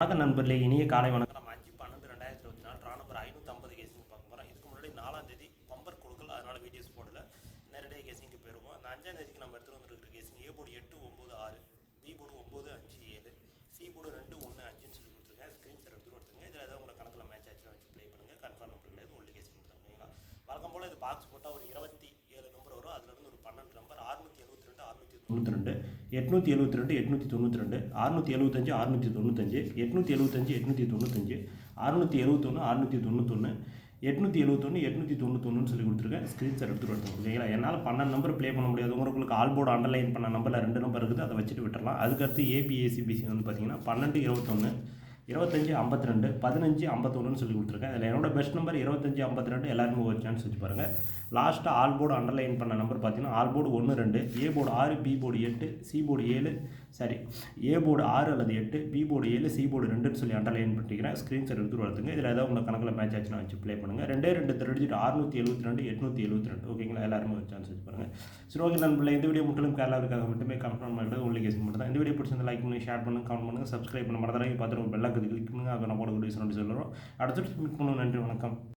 வணக்கம் நண்பர்களே இனிய காலை வணக்கம். நம்ம அஞ்சு பன்னெண்டு ரெண்டாயிரத்தி இருபத்தி நாலு ரா நம்பர் ஐநூற்றி ஐம்பது கேசிங் பார்க்க போகிறோம் இதுக்கு முன்னாடி நாலாம் தேதி பம்பர் கொடுக்கல அதனால் வீடியோஸ் போடல. நேரடியாக கேசிங்க்கு போயிருவோம். அந்த அஞ்சாம் தேதிக்கு நம்ம எடுத்துகிட்டு வந்துருக்கிற கேசிங் ஏ போர்டு எட்டு ஒம்பது ஆறு பி போர்டு ஒம்பது அஞ்சு ஏழு சி போர்டு ரெண்டு ஒன்று அஞ்சுன்னு சொல்லி கொடுத்துருக்கேன். ஸ்க்ரீன் ஷாட் எடுத்து கொடுத்துருங்க இதில் ஏதாவது உங்களை கணக்கில் மேட்ச் ஆச்சு வச்சு ப்ளே பண்ணுங்கள் கன்ஃபார்ம் நம்பர் கிடையாது ஒன்லி கேசிங் தான். ஓகேங்களா? வழக்கம் போல் இது பாக்ஸ் போட்டால் ஒரு இருபத்தி ஏழு நம்பர் வரும். அதுலேருந்து ஒரு பன்னெண்டு நம்பர் அறுநூற்றி எழுபத்தி ரெண்டு அறுநூற்றி தொண்ணூற்றி ரெண்டு. எட்நூற்றி எழுபத்தி ரெண்டு எட்நூற்றி தொண்ணூற்றி ரெண்டு அறுநூற்றி எழுபத்தஞ்சு அறுநூற்றி தொண்ணூத்தஞ்சு எட்நூற்றி எழுபத்தஞ்சு எட்நூற்றி தொண்ணூத்தஞ்சு அறுநூற்றி எழுபத்தொன்று அறுநூற்றி தொண்ணூத்தொன்று எட்நூற்றி எழுபத்தொன்று எட்நூற்றி தொண்ணூத்தொன்றுன்னு சொல்லி கொடுத்துருக்கேன். ஸ்க்ரீன்ஷாட் எடுத்துகிட்டு வரணும் ஓகேங்களா? என்னால் பன்னெண்டு நம்பர் ப்ளே பண்ண முடியாது. உங்களுக்கு ஆல் போர்டு அண்டர்லைன் பண்ண நம்பரில் ரெண்டு நம்பர் இருக்குது அதை வச்சுட்டு விட்டுறலாம். அதுக்கடுத்து ஏபிஏசிபிசி வந்து பார்த்தீங்கன்னா பன்னெண்டு இருபத்தொன்று இருபத்தஞ்சி ஐம்பத்தி ரெண்டு பதினஞ்சு ஐம்பத்தொன்றுன்னு சொல்லி கொடுத்துருக்கேன். அதில் என்னோட பெஸ்ட் நம்பர் இருபத்தஞ்சி ஐம்பத்தி ரெண்டு எல்லாருமே ஒரு சான்ஸ் வச்சு பாருங்கள் லாஸ்ட்டாக ஆல் போர்டு அண்டர்லைன் பண்ண நம்பர் பார்த்தீங்கன்னா ஆல் போர்டு ஒன்று ரெண்டு ஏ போர்டு ஆறு பி போர்டு எட்டு சி போர்டு ஏழு சாரி ஏ போர்டு ஆறு அல்லது எட்டு பி போர்டு ஏழு சி போர்டு ரெண்டுன்னு சொல்லி அண்டர்லைன் பண்ணிக்கிறேன் ஸ்க்ரீன்ஷாட் எடுத்து வளர்த்துங்க இதில் ஏதாவது உங்கள் கணக்கில் மேட்ச் ஆச்சுன்னா வச்சு ப்ளே பண்ணுங்கள் ரெண்டே ரெண்டு தெரிஞ்சுட்டு அறுநூற்றி எழுபத்தி ரெண்டு எட்நூற்றி எழுபத்தி ரெண்டு. ஓகேங்களா எல்லாருமே ஒரு சான்ஸ் வச்சு பாருங்கள் சரி ஓகே நண்பர்களே இந்த வீடியோ முற்றிலும் கேரளாவுக்காக மட்டுமே கன்ஃபார்ம் பண்ணுறது உங்களுக்கு கேஸ் மட்டும் தான். இந்த வீடியோ பிடிச்சிருந்தா லைக் பண்ணி ஷேர் பண்ணுங்க கமெண்ட் பண்ணுங்கள் சப்ஸ்கிரைப் பண்ண மறந்துடாங்க பார்த்துட்டு பெல்லாக்கு கிளிக் பண்ணுங்கள் அதை நான் போடக்கூடிய சொல்லி சொல்லுறோம் அடுத்து மீட் பண்ணுவோம். நன்றி வணக்கம்.